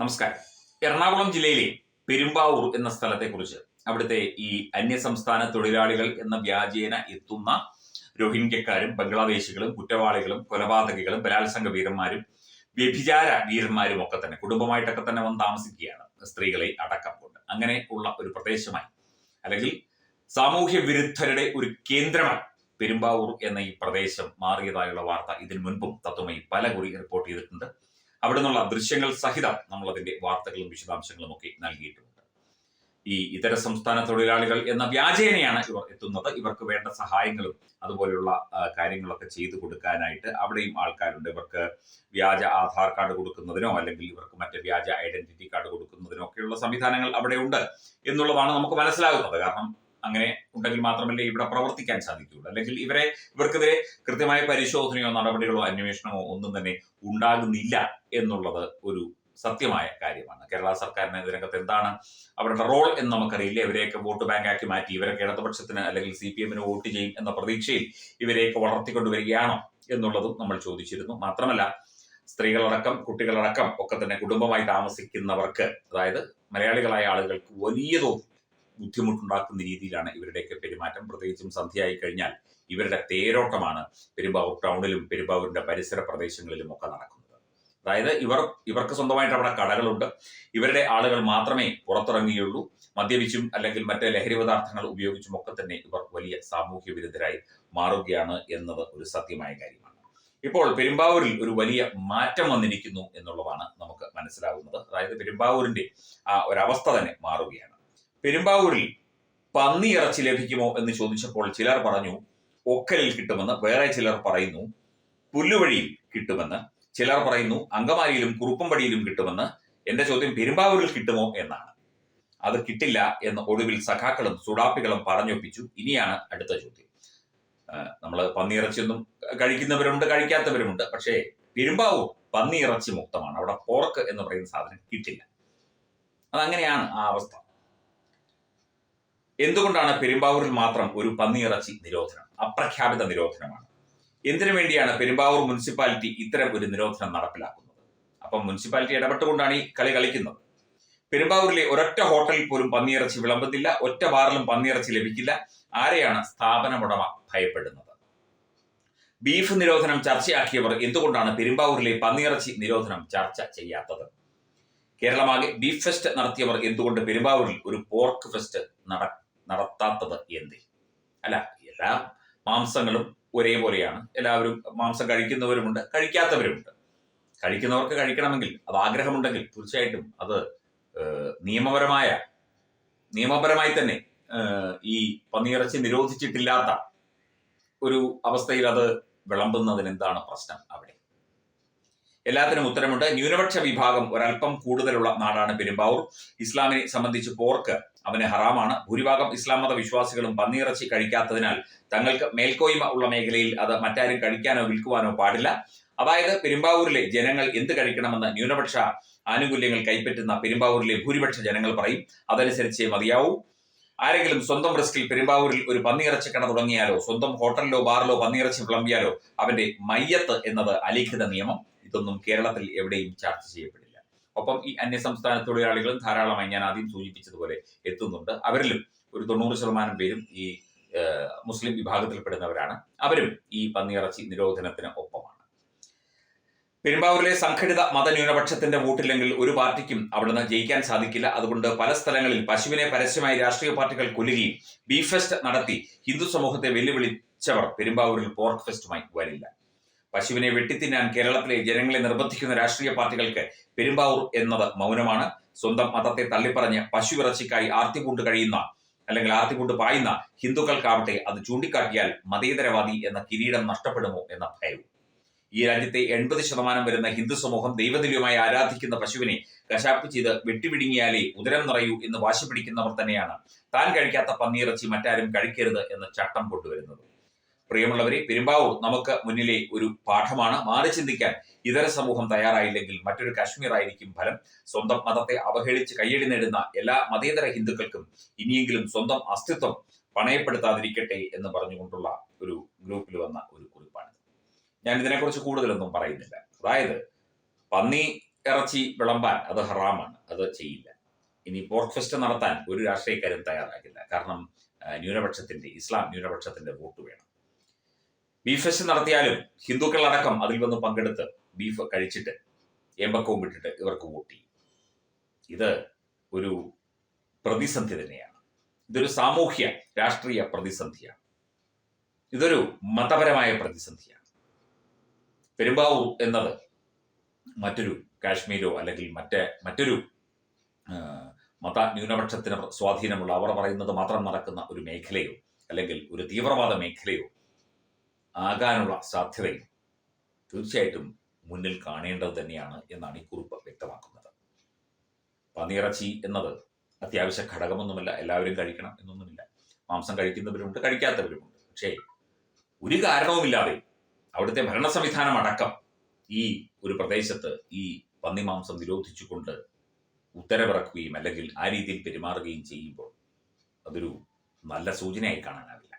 നമസ്കാരം. എറണാകുളം ജില്ലയിലെ പെരുമ്പാവൂർ എന്ന സ്ഥലത്തെക്കുറിച്ച് അവിടുത്തെ ഈ അന്യസംസ്ഥാന തൊഴിലാളികൾ എന്ന വ്യാജേന എത്തുന്ന രോഹിംഗ്യക്കാരും ബംഗ്ലാദേശികളും കുറ്റവാളികളും കൊലപാതകികളും ബലാത്സംഗ വീരന്മാരും വ്യഭിചാര വീരന്മാരും ഒക്കെ തന്നെ കുടുംബമായിട്ടൊക്കെ തന്നെ വന്ന് താമസിക്കുകയാണ് സ്ത്രീകളെ അടക്കം കൊണ്ട്. അങ്ങനെ ഉള്ള ഒരു പ്രദേശമായി. അല്ലെങ്കിൽ സാമൂഹ്യ വിരുദ്ധരുടെ ഒരു കേന്ദ്രമായി പെരുമ്പാവൂർ എന്ന ഈ പ്രദേശം മാറിയതായുള്ള വാർത്ത ഇതിനു മുൻപും തത്വമായി പല കുറി റിപ്പോർട്ട് ചെയ്തിട്ടുണ്ട്. അവിടെ നിന്നുള്ള ദൃശ്യങ്ങൾ സഹിതം നമ്മൾ അതിന്റെ വാർത്തകളും വിശദാംശങ്ങളും ഒക്കെ നൽകിയിട്ടുണ്ട്. ഈ ഇതര സംസ്ഥാന തൊഴിലാളികൾ എന്ന വ്യാജേനയാണ് ഇവർ എത്തുന്നത്. ഇവർക്ക് വേണ്ട സഹായങ്ങളും അതുപോലെയുള്ള കാര്യങ്ങളൊക്കെ ചെയ്തു കൊടുക്കാനായിട്ട് അവിടെയും ആൾക്കാരുണ്ട്. ഇവർക്ക് വ്യാജ ആധാർ കാർഡ് കൊടുക്കുന്നതിനോ അല്ലെങ്കിൽ ഇവർക്ക് മറ്റ് വ്യാജ ഐഡന്റിറ്റി കാർഡ് കൊടുക്കുന്നതിനോ ഒക്കെയുള്ള സംവിധാനങ്ങൾ അവിടെ ഉണ്ട് എന്നുള്ളതാണ് നമുക്ക് മനസ്സിലാകുന്നത്. കാരണം അങ്ങനെ ഉണ്ടെങ്കിൽ മാത്രമല്ലേ ഇവിടെ പ്രവർത്തിക്കാൻ സാധിക്കുകയുള്ളൂ. അല്ലെങ്കിൽ ഇവരെ ഇവർക്കെതിരെ കൃത്യമായ പരിശോധനയോ നടപടികളോ അന്വേഷണമോ ഒന്നും തന്നെ ഉണ്ടാകുന്നില്ല എന്നുള്ളത് ഒരു സത്യമായ കാര്യമാണ്. കേരള സർക്കാരിന് ഇതിനകത്ത് എന്താണ് അവരുടെ റോൾ എന്ന് നമുക്കറിയില്ല. ഇവരെയൊക്കെ വോട്ട് ബാങ്ക് ആക്കി മാറ്റി ഇവരൊക്കെ ഇടതുപക്ഷത്തിന് അല്ലെങ്കിൽ സി പി എമ്മിന് വോട്ട് ചെയ്യും എന്ന പ്രതീക്ഷയിൽ ഇവരെയൊക്കെ വളർത്തിക്കൊണ്ടുവരികയാണോ എന്നുള്ളതും നമ്മൾ ചോദിച്ചിരുന്നു. മാത്രമല്ല സ്ത്രീകളടക്കം കുട്ടികളടക്കം ഒക്കെ തന്നെ കുടുംബമായി താമസിക്കുന്നവർക്ക് അതായത് മലയാളികളായ ആളുകൾക്ക് വലിയ തോതിൽ ബുദ്ധിമുട്ടുണ്ടാക്കുന്ന രീതിയിലാണ് ഇവരുടെയൊക്കെ പെരുമാറ്റം. പ്രത്യേകിച്ചും സന്ധ്യയായി കഴിഞ്ഞാൽ ഇവരുടെ തേരോട്ടമാണ് പെരുമ്പാവൂർ ടൗണിലും പെരുമ്പാവൂരിന്റെ പരിസര പ്രദേശങ്ങളിലും ഒക്കെ നടക്കുന്നത്. അതായത് ഇവർ ഇവർക്ക് സ്വന്തമായിട്ട് അവിടെ കടകളുണ്ട്. ഇവരുടെ ആളുകൾ മാത്രമേ പുറത്തിറങ്ങുകയുള്ളൂ. മദ്യപിച്ചും അല്ലെങ്കിൽ മറ്റ് ലഹരി പദാർത്ഥങ്ങൾ ഉപയോഗിച്ചും ഒക്കെ തന്നെ ഇവർ വലിയ സാമൂഹ്യ വിരുദ്ധരായി മാറുകയാണ് എന്നത് ഒരു സത്യമായ കാര്യമാണ്. ഇപ്പോൾ പെരുമ്പാവൂരിൽ ഒരു വലിയ മാറ്റം വന്നിരിക്കുന്നു എന്നുള്ളതാണ് നമുക്ക് മനസ്സിലാകുന്നത് അതായത് പെരുമ്പാവൂരിന്റെ ആ ഒരവസ്ഥ തന്നെ മാറുകയാണ്. പെരുമ്പാവൂരിൽ പന്നി ഇറച്ചി ലഭിക്കുമോ എന്ന് ചോദിച്ചപ്പോൾ ചിലർ പറഞ്ഞു ഒക്കലിൽ കിട്ടുമെന്ന് വേറെ ചിലർ പറയുന്നു പുല്ലുവഴിയിൽ കിട്ടുമെന്ന് ചിലർ പറയുന്നു അങ്കമാലിയിലും കുറുപ്പമ്പടിയിലും കിട്ടുമെന്ന് എന്റെ ചോദ്യം പെരുമ്പാവൂരിൽ കിട്ടുമോ എന്നാണ്. അത് കിട്ടില്ല എന്ന് ഒടുവിൽ സഖാക്കളും സുഡാപ്പികളും പറഞ്ഞൊപ്പിച്ചു. ഇനിയാണ് അടുത്ത ചോദ്യം. നമ്മൾ പന്നിയിറച്ചിയൊന്നും കഴിക്കുന്നവരുണ്ട് കഴിക്കാത്തവരുമുണ്ട്. പക്ഷേ പെരുമ്പാവൂർ പന്നിയിറച്ചി മുക്തമാണ്. അവിടെ പോർക്ക് എന്ന് പറയുന്ന സാധനം കിട്ടില്ല. അതങ്ങനെയാണ് ആ അവസ്ഥ. എന്തുകൊണ്ടാണ് പെരുമ്പാവൂരിൽ മാത്രം ഒരു പന്നിയിറച്ചി നിരോധനം അപ്രഖ്യാപിത നിരോധനമാണ്? എന്തിനു വേണ്ടിയാണ് പെരുമ്പാവൂർ മുനിസിപ്പാലിറ്റി ഇത്തരം ഒരു നിരോധനം നടപ്പിലാക്കുന്നത്? അപ്പം മുനിസിപ്പാലിറ്റി ഇടപെട്ടുകൊണ്ടാണ് ഈ കളി കളിക്കുന്നത്. പെരുമ്പാവൂരിലെ ഒരൊറ്റ ഹോട്ടലിൽ പോലും പന്നിയിറച്ചി വിളമ്പുന്നില്ല ഒറ്റ ബാറിലും പന്നിയിറച്ചി ലഭിക്കില്ല. ആരെയാണ് സ്ഥാപന ഉടമ ഭയപ്പെടുന്നത്? ബീഫ് നിരോധനം ചർച്ചയാക്കിയവർ എന്തുകൊണ്ടാണ് പെരുമ്പാവൂരിലെ പന്നിയിറച്ചി നിരോധനം ചർച്ച ചെയ്യാത്തത്? കേരളമാകെ ബീഫ് ഫെസ്റ്റ് നടത്തിയവർ എന്തുകൊണ്ട് പെരുമ്പാവൂരിൽ ഒരു പോർക്ക് ഫെസ്റ്റ് നട നടത്താത്തത് എന്ത്? അല്ല എല്ലാ മാംസങ്ങളും ഒരേപോലെയാണ്. എല്ലാവരും മാംസം കഴിക്കുന്നവരുമുണ്ട് കഴിക്കാത്തവരുമുണ്ട്. കഴിക്കുന്നവർക്ക് കഴിക്കണമെങ്കിൽ അത് ആഗ്രഹമുണ്ടെങ്കിൽ തീർച്ചയായിട്ടും അത് നിയമപരമായ നിയമപരമായി തന്നെ ഈ പന്നിയിറച്ചി നിരോധിച്ചിട്ടില്ലാത്ത ഒരു അവസ്ഥയിൽ അത് വിളമ്പുന്നതിന് എന്താണ് പ്രശ്നം അവിടെ? എല്ലാത്തിനും ഉത്തരമുണ്ട്. ന്യൂനപക്ഷ വിഭാഗം ഒരല്പം കൂടുതലുള്ള നാടാണ് പെരുമ്പാവൂർ. ഇസ്ലാമിനെ സംബന്ധിച്ച് പോർക്ക് അവന് ഹറാമാണ്. ഭൂരിഭാഗം ഇസ്ലാം മത വിശ്വാസികളും പന്നിയിറച്ചി കഴിക്കാത്തതിനാൽ തങ്ങൾക്ക് മേൽക്കോയ്മ ഉള്ള മേഖലയിൽ അത് മറ്റാരും കഴിക്കാനോ വിൽക്കുവാനോ പാടില്ല. അതായത് പെരുമ്പാവൂരിലെ ജനങ്ങൾ എന്ത് കഴിക്കണമെന്ന് ന്യൂനപക്ഷ ആനുകൂല്യങ്ങൾ കൈപ്പറ്റുന്ന പെരുമ്പാവൂരിലെ ഭൂരിപക്ഷ ജനങ്ങൾ പറയും. അതനുസരിച്ച് മതിയാവൂ. ആരെങ്കിലും സ്വന്തം റിസ്കിൽ പെരുമ്പാവൂരിൽ ഒരു പന്നിയിറച്ചി കട തുടങ്ങിയാലോ സ്വന്തം ഹോട്ടലിലോ ബാറിലോ പന്നിയിറച്ചി വിളമ്പിയാലോ അവന്റെ മയ്യത്ത് എന്നത് അലിഖിത നിയമം. ഇതൊന്നും കേരളത്തിൽ എവിടെയും ചർച്ച ചെയ്യപ്പെടില്ല. ഒപ്പം ഈ അന്യസംസ്ഥാന തൊഴിലാളികളും ധാരാളമായി ഞാൻ ആദ്യം സൂചിപ്പിച്ചതുപോലെ എത്തുന്നുണ്ട്. അവരിലും ഒരു തൊണ്ണൂറ് ശതമാനം പേരും ഈ മുസ്ലിം വിഭാഗത്തിൽപ്പെടുന്നവരാണ്. അവരും ഈ പന്നിയിറച്ചി നിരോധനത്തിന് ഒപ്പമാണ്. പെരുമ്പാവൂരിലെ സംഘടിത മതന്യൂനപക്ഷത്തിന്റെ വോട്ടില്ലെങ്കിൽ ഒരു പാർട്ടിക്കും അവിടുന്ന് ജയിക്കാൻ സാധിക്കില്ല. അതുകൊണ്ട് പല സ്ഥലങ്ങളിൽ പശുവിനെ പരസ്യമായി രാഷ്ട്രീയ പാർട്ടികൾ കൊല്ലുകയും ബീഫ് ഫെസ്റ്റ് നടത്തി ഹിന്ദു സമൂഹത്തെ വെല്ലുവിളിച്ചവർ പെരുമ്പാവൂരിൽ പോർക്ക് ഫെസ്റ്റുമായി വരില്ല. പശുവിനെ വെട്ടിത്തിന്നാൻ കേരളത്തിലെ ജനങ്ങളെ നിർബന്ധിക്കുന്ന രാഷ്ട്രീയ പാർട്ടികൾക്ക് പെരുമ്പാവൂർ എന്നത് മൗനമാണ്. സ്വന്തം മതത്തെ തള്ളിപ്പറഞ്ഞ് പശു ഇറച്ചിക്കായി ആർത്തിപൂണ്ട് കഴിയുന്ന അല്ലെങ്കിൽ ആർത്തിപൂണ്ട് പായുന്ന ഹിന്ദുക്കൾക്കാവട്ടെ അത് ചൂണ്ടിക്കാട്ടിയാൽ മതേതരവാദി എന്ന കിരീടം നഷ്ടപ്പെടുമോ എന്ന ഭയവും. ഈ രാജ്യത്തെ എൺപത് ശതമാനം വരുന്ന ഹിന്ദു സമൂഹം ദൈവതുല്യമായി ആരാധിക്കുന്ന പശുവിനെ കശാപ്പ് ചെയ്ത് വെട്ടിപിടുങ്ങിയാലേ ഉദരം നിറയൂ എന്ന് വാശി പിടിക്കുന്നവർ തന്നെയാണ്. താൻ കഴിക്കാത്ത പന്നിയിറച്ചി മറ്റാരും കഴിക്കരുത് എന്ന ചട്ടം കൊണ്ടുവരുന്നത്. പ്രിയമുള്ളവരെ പെരുമ്പാവൂർ നമുക്ക് മുന്നിലെ ഒരു പാഠമാണ്. മാറി ചിന്തിക്കാൻ ഇതര സമൂഹം തയ്യാറായില്ലെങ്കിൽ മറ്റൊരു കാശ്മീർ ആയിരിക്കും ഫലം. സ്വന്തം മതത്തെ അവഹേളിച്ച് കയ്യടി നേടുന്ന എല്ലാ മതേതര ഹിന്ദുക്കൾക്കും ഇനിയെങ്കിലും സ്വന്തം അസ്തിത്വം പണയപ്പെടുത്താതിരിക്കട്ടെ എന്ന് പറഞ്ഞുകൊണ്ടുള്ള ഒരു ഗ്രൂപ്പിൽ വന്ന ഒരു കുറിപ്പാണ് ഞാൻ ഇതിനെക്കുറിച്ച് കൂടുതലൊന്നും പറയുന്നില്ല. അതായത് പന്നി ഇറച്ചി വിളമ്പാൻ അത് ഹറാമാണ്. അത് ചെയ്യില്ല. ഇനി പോർക്ക് ഫെസ്റ്റ് നടത്താൻ ഒരു രാഷ്ട്രീയക്കാരും തയ്യാറാകില്ല. കാരണം ന്യൂനപക്ഷത്തിന്റെ ഇസ്ലാം ന്യൂനപക്ഷത്തിന്റെ വോട്ട് വേണം. ബീഫ് ഫെസ്റ്റ് നടത്തിയാലും ഹിന്ദുക്കളടക്കം അതിൽ വന്ന് പങ്കെടുത്ത് ബീഫ് കഴിച്ചിട്ട് ഏമ്പക്കവും വിട്ടിട്ട് ഇവർക്ക് വോട്ട് ചെയ്യും. ഇത് ഒരു പ്രതിസന്ധി തന്നെയാണ്. ഇതൊരു സാമൂഹ്യ രാഷ്ട്രീയ പ്രതിസന്ധിയാണ്. ഇതൊരു മതപരമായ പ്രതിസന്ധിയാണ്. പെരുമ്പാവൂർ എന്നത് മറ്റൊരു കാശ്മീരോ അല്ലെങ്കിൽ മറ്റേ മറ്റൊരു മത ന്യൂനപക്ഷത്തിന് സ്വാധീനമുള്ള അവർ പറയുന്നത് മാത്രം നടക്കുന്ന ഒരു മേഖലയോ അല്ലെങ്കിൽ ഒരു തീവ്രവാദ മേഖലയോ ആകാനുള്ള സാധ്യതയും തീർച്ചയായിട്ടും മുന്നിൽ കാണേണ്ടത് തന്നെയാണ് എന്നാണ് ഈ കുറിപ്പ് വ്യക്തമാക്കുന്നത്. പന്നിയിറച്ചി എന്നത് അത്യാവശ്യ ഘടകമൊന്നുമല്ല. എല്ലാവരും കഴിക്കണം എന്നൊന്നുമില്ല. മാംസം കഴിക്കുന്നവരുമുണ്ട് കഴിക്കാത്തവരുമുണ്ട്. പക്ഷേ ഒരു കാരണവുമില്ലാതെ അവിടുത്തെ ഭരണ സംവിധാനം അടക്കം ഈ ഒരു പ്രദേശത്ത് ഈ പന്നിമാംസം നിരോധിച്ചുകൊണ്ട് ഉത്തരവിറക്കുകയും അല്ലെങ്കിൽ ആ രീതിയിൽ പെരുമാറുകയും ചെയ്യുമ്പോൾ അതൊരു നല്ല സൂചനയായി കാണാനാവില്ല.